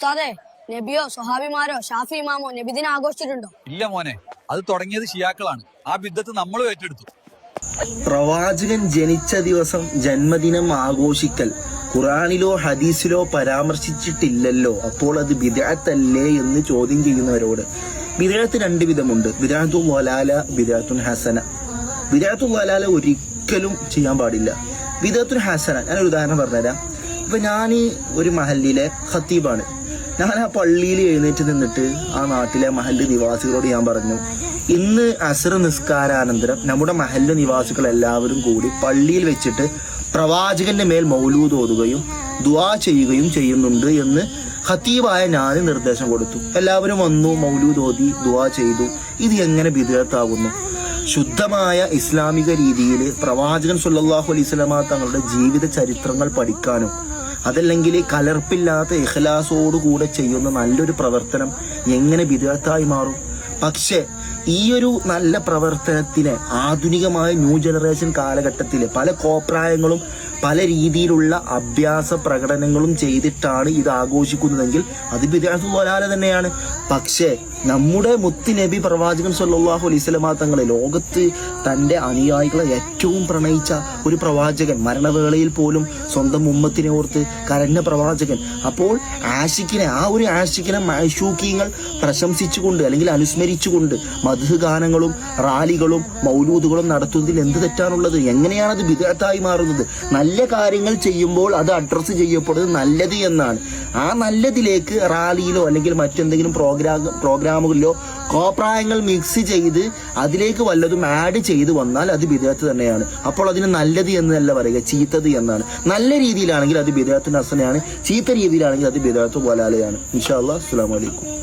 ഉസ്താദെ നബിയോ സ്വഹാബിമാരോ ഷാഫി ഇമാമോ നബിദിനം ആഘോഷിച്ചിട്ടുണ്ടോ? ഇല്ല മോനെ അത് തുടങ്ങിയത് ഷിയാക്കളാണ്. ആ ബിദ്ദത്ത് നമ്മളും ഏറ്റെടുത്തു. പ്രവാചകൻ ജനിച്ച ദിവസം ജന്മദിനം ആഘോഷിക്കൽ. ഖുറാനിലോ ഹദീസിലോ പരാമർശിച്ചിട്ടില്ലല്ലോ. അപ്പോൾ അത് വിദേഹത്തല്ലേ എന്ന് ചോദ്യം ചെയ്യുന്നവരോട് വിദേഹത്ത് രണ്ട് വിധമുണ്ട്. ബിദഅത്തു വലാല വിദേഹത്തുൻ ഹസന. വിരാത്തു വലാല ഒരിക്കലും ചെയ്യാൻ പാടില്ല. വിദേഹത്തുൻ ഹസന ഞാനൊരു ഉദാഹരണം പറഞ്ഞുതരാം. ഇപ്പൊ ഞാൻ ഈ ഒരു മഹല്ലിലെ ഖത്തീബാണ്. ഞാൻ ആ പള്ളിയിൽ എഴുന്നേറ്റ് നിന്നിട്ട് ആ നാട്ടിലെ മഹല്ല് നിവാസികളോട് ഞാൻ പറഞ്ഞു ഇന്ന് അസർ നിസ്കാരാനന്തരം നമ്മുടെ മഹല്ല് നിവാസികൾ എല്ലാവരും കൂടി പള്ളിയിൽ വെച്ചിട്ട് പ്രവാചകന്റെ മേൽ മൗലൂദ് ഓതുകയും ദുവാ ചെയ്യുകയും ചെയ്യുന്നുണ്ട് എന്ന് ഖത്തീബായ ഞാൻ നിർദ്ദേശം കൊടുത്തു. എല്ലാവരും വന്നു മൗലൂദ് ഓതി ദുവാ ചെയ്തു. ഇത് എങ്ങനെ വിധേയത്താകുന്നു ശുദ്ധമായ ഇസ്ലാമിക രീതിയിൽ പ്രവാചകൻ സുല്ലാഹു അലൈഹി സ്വലമ തങ്ങളുടെ ജീവിത ചരിത്രങ്ങൾ പഠിക്കാനും അതല്ലെങ്കിൽ കലർപ്പില്ലാത്ത ഇഖലാസോടുകൂടെ ചെയ്യുന്ന നല്ലൊരു പ്രവർത്തനം എങ്ങനെ വിദഗ്ധായി മാറും? പക്ഷേ ഈ ഒരു നല്ല പ്രവർത്തനത്തിന് ആധുനികമായ ന്യൂ ജനറേഷൻ കാലഘട്ടത്തിൽ പല കോപ്രായങ്ങളും പല രീതിയിലുള്ള അഭ്യാസ പ്രകടനങ്ങളും ചെയ്തിട്ടാണ് ഇത് ആഘോഷിക്കുന്നതെങ്കിൽ അത് വിദ്യാർത്ഥി പോലാലെ തന്നെയാണ്. പക്ഷേ നമ്മുടെ മുത്തി നബി പ്രവാചകൻ സല്ലാഹു അലൈഹി സ്വലമ തങ്ങളെ ലോകത്ത് തന്റെ അനുയായികളെ ഏറ്റവും പ്രണയിച്ച ഒരു പ്രവാചകൻ മരണവേളയിൽ പോലും സ്വന്തം ഉമ്മത്തിനെ ഓർത്ത് കരഞ്ഞ പ്രവാചകൻ. അപ്പോൾ ആഷിക്കിനെ ആ ഒരു ആഷിക്കിനെ മാഷൂക്കിയങ്ങൾ പ്രശംസിച്ചുകൊണ്ട് അല്ലെങ്കിൽ അനുസ്മരിച്ചുകൊണ്ട് മധു ഗാനങ്ങളും റാലികളും മൗലൂദുകളും നടത്തുന്നതിൽ എന്ത് തെറ്റാണുള്ളത്? എങ്ങനെയാണ് അത് വിദഗ്ധായി മാറുന്നത്? നല്ല കാര്യങ്ങൾ ചെയ്യുമ്പോൾ അത് അഡ്രസ്സ് ചെയ്യപ്പെടുന്നത് നല്ലത് എന്നാണ്. ആ നല്ലതിലേക്ക് റാലിയിലോ അല്ലെങ്കിൽ മറ്റെന്തെങ്കിലും പ്രോഗ്രാം പ്രോഗ്രാമുകളിലോ കോപ്രായങ്ങൾ മിക്സ് ചെയ്ത് അതിലേക്ക് വല്ലതും ആഡ് ചെയ്ത് വന്നാൽ അത് വിദേഹത്ത് തന്നെയാണ്. അപ്പോൾ അതിന് നല്ലത് എന്നല്ല പറയുക ചീത്തത് എന്നാണ്. നല്ല രീതിയിലാണെങ്കിൽ അത് വിദേഹത്തിന് അസനയാണ് ചീത്ത രീതിയിലാണെങ്കിൽ അത് വിദേഹത്ത് പോലാലയാണ് ഇൻഷാ അല്ലാ അസ്സലാമു അലൈക്കും.